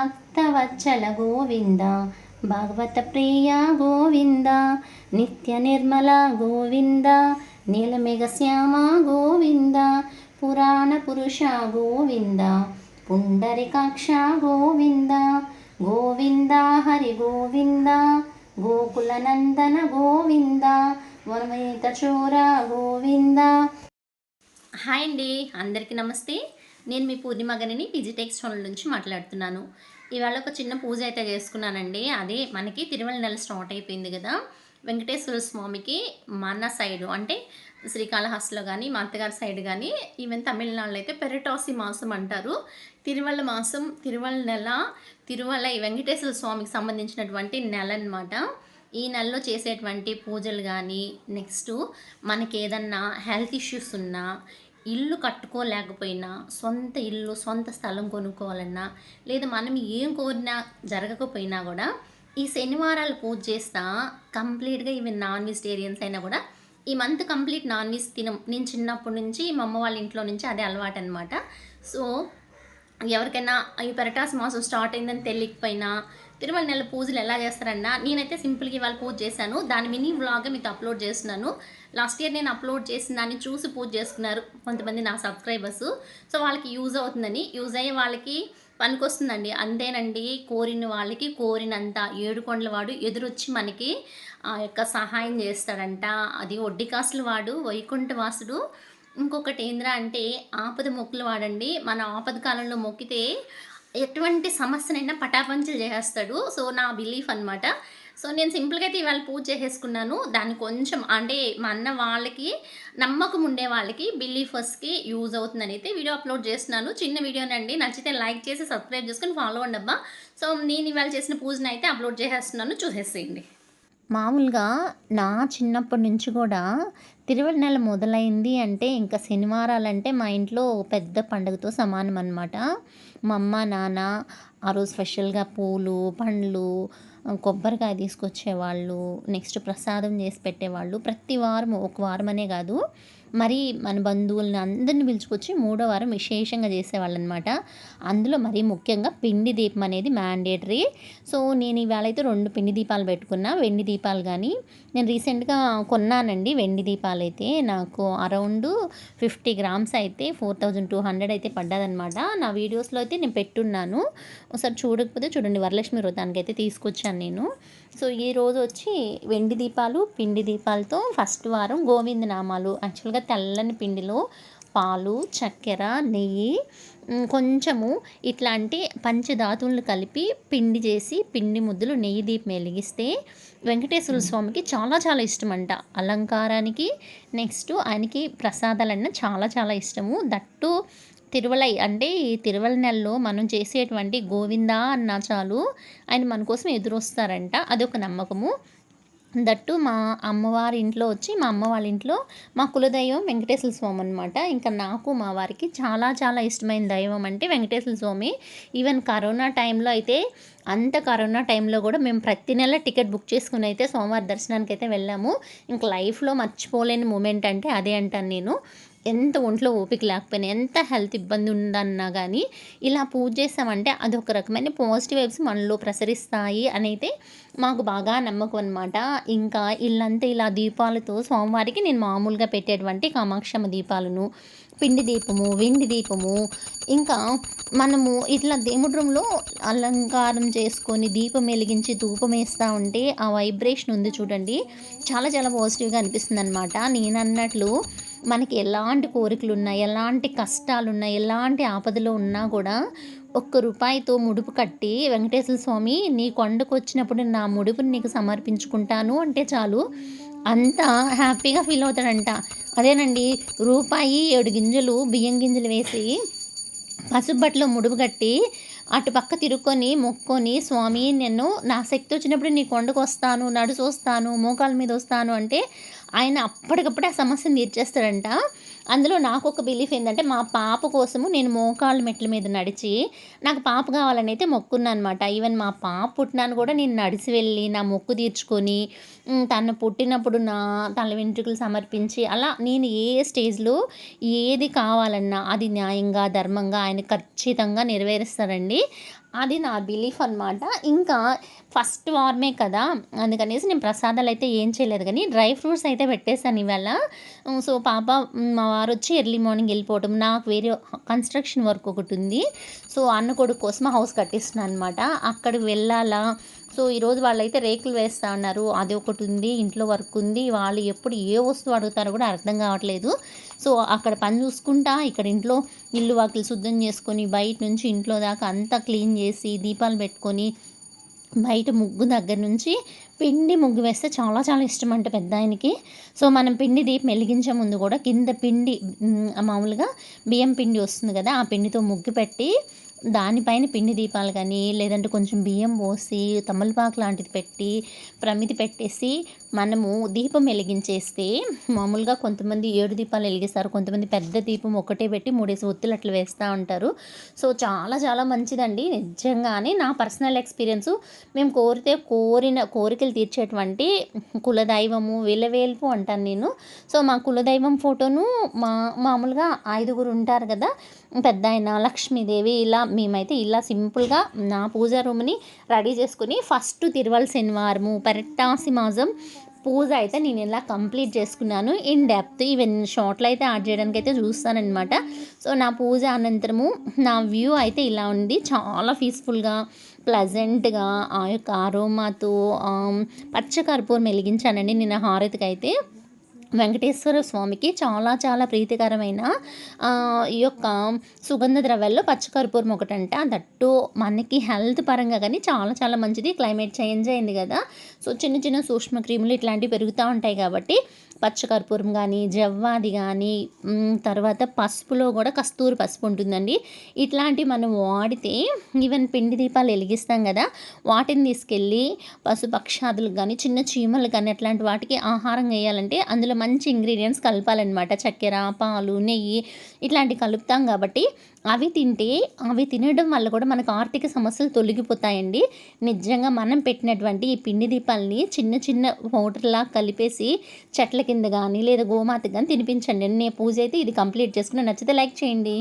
భక్తవత్సల గోవింద భాగవత ప్రియ గోవింద నిత్య నిర్మల గోవింద నీలమేఘ శ్యామ గోవింద పురాణ పురుష గోవింద పుండరికాక్ష గోవింద గోవింద హరి గోవింద గోకుల నందన గోవింద వనమేత చోర గోవింద. హాయ్ అండి అందరికీ నమస్తే. నేను మీ పూర్ణిమ గనిని పిజిటెక్స్ ఛానల్ నుంచి మాట్లాడుతున్నాను. ఇవాళ ఒక చిన్న పూజ అయితే చేసుకున్నానండి. అదే మనకి తిరుమల నెల స్టార్ట్ అయిపోయింది కదా. వెంకటేశ్వర స్వామికి మన సైడు అంటే శ్రీకాళహస్తిలో కానీ మా అత్తగారి సైడ్ కానీ ఈవెన్ తమిళనాడులో అయితే పెరటాసి మాసం అంటారు. తిరువళ్ళ మాసం తిరువళ్ళ నెల తిరువల ఈ వెంకటేశ్వర స్వామికి సంబంధించినటువంటి నెల అన్నమాట. ఈ నెలలో చేసేటువంటి పూజలు కానీ నెక్స్ట్ మనకి ఏదన్నా హెల్త్ ఇష్యూస్ ఉన్నా ఇల్లు కట్టుకోలేకపోయినా సొంత ఇల్లు సొంత స్థలం కొనుక్కోవాలన్నా లేదా మనం ఏం కోరినా జరగకపోయినా కూడా ఈ శనివారాలు పూజ చేస్తా కంప్లీట్గా ఇవి నాన్ వెజిటేరియన్స్ అయినా కూడా ఈ మంత్ కంప్లీట్ నాన్ వెజ్ తినం. నేను చిన్నప్పటి నుంచి మా అమ్మ వాళ్ళ ఇంట్లో నుంచి అదే అలవాటు అనమాట సో ఎవరికైనా ఈ పెరటాస్ మాసం స్టార్ట్ అయిందని తెలియకపోయినా తిరుమల నెల పూజలు ఎలా చేస్తారన్నా నేనైతే సింపుల్గా ఇవాళ పూజ చేశాను. దాని మినీ వ్లాగ్గా మీకు అప్లోడ్ చేస్తున్నాను. లాస్ట్ ఇయర్ నేను అప్లోడ్ చేసిన దాన్ని చూసి పూజ చేసుకున్నారు కొంతమంది నా సబ్స్క్రైబర్స్. సో వాళ్ళకి యూజ్ అవుతుందని యూజ్ అయ్యే వాళ్ళకి పనికొస్తుందండి. అంతేనండి కోరిన వాళ్ళకి కోరినంత ఏడుకొండల వాడు ఎదురొచ్చి మనకి ఆ యొక్క సహాయం చేస్తాడంట. అది ఒడ్డికాసులు వాడు వైకుంఠవాసుడు ఇంకొకటి ఏంద్రా అంటే ఆపద మొక్కులు వాడండి. మన ఆపద కాలంలో మొక్కితే ఎటువంటి సమస్యనైనా పటాపంచలు చేసేస్తాడు సో నా బిలీఫ్ అనమాట సో నేను సింపుల్గా అయితే ఇవాళ పూజ చేసేసుకున్నాను. దాన్ని కొంచెం అంటే మా అన్న వాళ్ళకి నమ్మకం ఉండే వాళ్ళకి బిలీఫర్స్కి యూజ్ అవుతుందని అయితే వీడియో అప్లోడ్ చేస్తున్నాను. చిన్న వీడియోనండి నచ్చితే లైక్ చేసి సబ్స్క్రైబ్ చేసుకుని ఫాలో అండి అబ్బా. సో నేను ఇవాళ చేసిన పూజను అయితే అప్లోడ్ చేసేస్తున్నాను. చూసేసేయండి. మామూలుగా నా చిన్నప్పటి నుంచి కూడా తిరువల నెల మొదలైంది అంటే ఇంకా శనివారాలంటే మా ఇంట్లో పెద్ద పండుగతో సమానం అనమాట మా అమ్మ నాన్న ఆ రోజు స్పెషల్గా పూలు పండ్లు కొబ్బరికాయ తీసుకొచ్చేవాళ్ళు నెక్స్ట్ ప్రసాదం చేసి పెట్టేవాళ్ళు. ప్రతి వారం ఒక వారం అనే కాదు. మరి మన బంధువులను అందరిని పిలుచుకొచ్చి మూడో వారం విశేషంగా చేసేవాళ్ళు అనమాట అందులో మరీ ముఖ్యంగా పిండి దీపం అనేది మ్యాండేటరీ సో నేను ఇవాళ అయితే రెండు పిండి దీపాలు పెట్టుకున్నా. వెండి దీపాలు కానీ నేను రీసెంట్గా కొన్నానండి వెండి దీపాలు అయితే. నాకు అరౌండ్ ఫిఫ్టీ గ్రామ్స్ అయితే ఫోర్ థౌజండ్ టూ హండ్రెడ్ అయితే పడ్డదనమాట. నా వీడియోస్లో అయితే నేను పెట్టున్నాను. ఒకసారి చూడకపోతే చూడండి వరలక్ష్మి వ్రతానికి అయితే తీసుకొచ్చాను నేను. సో ఈ రోజు వచ్చి వెండి దీపాలు పిండి దీపాలతో ఫస్ట్ వారం గోవింద నామాలు యాక్చువల్గా తెల్లని పిండిలో పాలు చక్కెర నెయ్యి కొంచెము ఇట్లాంటి పంచధాతువులను కలిపి పిండి చేసి పిండి ముద్దలు నెయ్యి దీపం వెలిగిస్తే వెంకటేశ్వర స్వామికి చాలా చాలా ఇష్టం అంట అలంకారానికి నెక్స్ట్ ఆయనకి ప్రసాదాలన్నా చాలా చాలా ఇష్టము. దట్టు తిరువలై అంటే ఈ తిరువల నెలలో మనం చేసేటువంటి గోవిందా అన్నా చాలు ఆయన మన కోసం ఎదురొస్తారంట. అదొక నమ్మకము. దట్టు మా అమ్మవారి ఇంట్లో వచ్చి మా అమ్మ వాళ్ళ ఇంట్లో మా కులదైవం వెంకటేశ్వర స్వామి అనమాట ఇంకా నాకు మా వారికి చాలా చాలా ఇష్టమైన దైవం అంటే వెంకటేశ్వర స్వామి. ఈవెన్ కరోనా టైంలో అయితే అంత కరోనా టైంలో కూడా మేము ప్రతి నెల టికెట్ బుక్ చేసుకుని అయితే సోమవారి దర్శనానికి అయితే వెళ్ళాము. ఇంక లైఫ్లో మర్చిపోలేని మూమెంట్ అంటే అదే అంటాను నేను. ఎంత ఒంట్లో ఓపిక లేకపోయినా ఎంత హెల్త్ ఇబ్బంది ఉందన్నా కానీ ఇలా పూజ చేసామంటే అదొక రకమైన పాజిటివ్ వైబ్స్ మనలో ప్రసరిస్తాయి అని అయితే మాకు బాగా నమ్మకం అనమాట ఇంకా ఇల్లంతా ఇలా దీపాలతో స్వామివారికి నేను మామూలుగా పెట్టేటువంటి కామాక్షమ్మ దీపాలను పిండి దీపము వెండి దీపము ఇంకా మనము ఇట్లా దేవుడి రూమ్లో అలంకారం చేసుకొని దీపం వెలిగించి ధూపం వేస్తూ ఉంటే ఆ వైబ్రేషన్ ఉంది చూడండి. చాలా చాలా పాజిటివ్గా అనిపిస్తుంది అనమాట నేను అన్నట్లు మనకి ఎలాంటి కోరికలు ఉన్నా ఎలాంటి కష్టాలు ఉన్నా ఎలాంటి ఆపదలో ఉన్నా కూడా ఒక్క రూపాయితో ముడుపు కట్టి వెంకటేశ్వర స్వామి నీ కొండకు వచ్చినప్పుడు నా ముడుపుని నీకు సమర్పించుకుంటాను అంటే చాలు. అంతా హ్యాపీగా ఫీల్ అవుతాడంట. అదేనండి రూపాయి ఏడు గింజలు బియ్యం గింజలు వేసి పసుపు బట్టలో ముడుపు కట్టి అటుపక్క తిరుక్కొని మొక్కొని స్వామి నేను నా శక్తి వచ్చినప్పుడు నీ కొండకు వస్తాను నడుచు వస్తాను మోకాల మీద వస్తాను అంటే ఆయన అప్పటికప్పుడే ఆ సమస్యను తీర్చేస్తాడంట అందులో నాకు ఒక బిలీఫ్ ఏంటంటే మా పాప కోసము నేను మోకాళ్ళ మెట్ల మీద నడిచి నాకు పాప కావాలని అయితే మొక్కున్నాను అనమాట ఈవెన్ మా పాప పుట్టినాను కూడా నేను నడిచి వెళ్ళి నా మొక్కు తీర్చుకొని తను పుట్టినప్పుడు నా తల వెంట్రుకలు సమర్పించి అలా నేను ఏ స్టేజ్లో ఏది కావాలన్నా అది న్యాయంగా ధర్మంగా ఆయన ఖచ్చితంగా నెరవేరుస్తారండి. అది నా బిలీఫ్ అనమాట ఇంకా ఫస్ట్ వారమే కదా అందుకనేసి నేను ప్రసాదాలు అయితే ఏం చేయలేదు కానీ డ్రై ఫ్రూట్స్ అయితే పెట్టేశాను ఇవాళ. సో పాప మా వారు వచ్చి ఎర్లీ మార్నింగ్ వెళ్ళిపోవటం నాకు వేరే కన్స్ట్రక్షన్ వర్క్ ఒకటి ఉంది. సో అన్న కొడుకు కోసం హౌస్ కట్టిస్తున్నాను అనమాట అక్కడికి వెళ్ళాలా? సో ఈరోజు వాళ్ళైతే రేకులు వేస్తూ ఉన్నారు అది ఒకటి ఉంది ఇంట్లో వర్క్ ఉంది. వాళ్ళు ఎప్పుడు ఏ వస్తువు అడుగుతారో కూడా అర్థం కావట్లేదు. సో అక్కడ పని చూసుకుంటా ఇక్కడ ఇంట్లో ఇల్లు వాకిలు శుద్ధం చేసుకొని బయట నుంచి ఇంట్లో దాకా అంతా క్లీన్ చేసి దీపాలు పెట్టుకొని బయట ముగ్గు దగ్గర నుంచి పిండి ముగ్గు వేస్తే చాలా చాలా ఇష్టం అంట పెద్ద ఆయనకి. సో మనం పిండి దీపం వెలిగించే ముందు కూడా కింద పిండి మామూలుగా బియ్యం పిండి వస్తుంది కదా ఆ పిండితో ముగ్గు పెట్టి దానిపైన పిండి దీపాలు కానీ లేదంటే కొంచెం బియ్యం పోసి తమలపాకు లాంటిది పెట్టి ప్రమిది పెట్టేసి మనము దీపం వెలిగించేస్తే మామూలుగా కొంతమంది ఏడు దీపాలు వెలిగిస్తారు. కొంతమంది పెద్ద దీపం ఒకటే పెట్టి మూడేసి ఒత్తులు అట్లా వేస్తూ ఉంటారు. సో చాలా చాలా మంచిదండి. నిజంగానే నా పర్సనల్ ఎక్స్పీరియన్స్ మేము కోరితే కోరిన కోరికలు తీర్చేటువంటి కులదైవము విలవేల్పు అంటాను నేను. సో మా కులదైవం ఫోటోను మా మామూలుగా ఐదుగురు ఉంటారు కదా పెద్ద ఆయన లక్ష్మీదేవి ఇలా మేమైతే ఇలా సింపుల్గా నా పూజ రూమ్ని రెడీ చేసుకుని ఫస్ట్ తిరువల్ శనివారము పరట్టాసి మాసం పూజ అయితే నేను ఇలా కంప్లీట్ చేసుకున్నాను. ఇన్ డెప్త్ ఈవెన్ షార్ట్లు అయితే యాడ్ చేయడానికి అయితే చూస్తానమాట సో నా పూజ అనంతరము నా వ్యూ అయితే ఇలా ఉంది. చాలా పీస్ఫుల్గా ప్లజెంట్గా ఆ యొక్క అరోమాతో పచ్చకర్పూరం వెలిగించానండి నిన్న హారతికి అయితే వెంకటేశ్వర స్వామికి చాలా చాలా ప్రీతికరమైన ఈ యొక్క సుగంధ ద్రవ్యాల్లో పచ్చకర్పూరం ఒకటంట. దట్టు మనకి హెల్త్ పరంగా కానీ చాలా చాలా మంచిది. క్లైమేట్ చేంజ్ అయింది కదా. సో చిన్న చిన్న సూక్ష్మ క్రిములు ఇట్లాంటివి పెరుగుతూ ఉంటాయి కాబట్టి పచ్చకర్పూరం కానీ జవ్వాది కానీ తర్వాత పసుపులో కూడా కస్తూరి పసుపు ఉంటుందండి. ఇట్లాంటివి మనం వాడితే ఈవెన్ పిండి దీపాలు వెలిగిస్తాం కదా వాటిని తీసుకెళ్ళి పశుపక్షాదులకు కానీ చిన్న చీమలు కానీ అట్లాంటి వాటికి ఆహారం వేయాలంటే అందులో మంచి ఇంగ్రీడియంట్స్ కలపాలన్నమాట. చక్కెర పాలు నెయ్యి ఇట్లాంటివి కలుపుతాం కాబట్టి అవి తింటే అవి తినడం వల్ల కూడా మనకు ఆర్థిక సమస్యలు తొలగిపోతాయండి. నిజంగా మనం పెట్టినటువంటి ఈ పిండి దీపాలని చిన్న చిన్న పౌడర్లా కలిపేసి చెట్ల కింద కానీ లేదా గోమాత కానీ తినిపించండి. నేను పూజ అయితే ఇది కంప్లీట్ చేసుకుని నచ్చితే లైక్ చేయండి.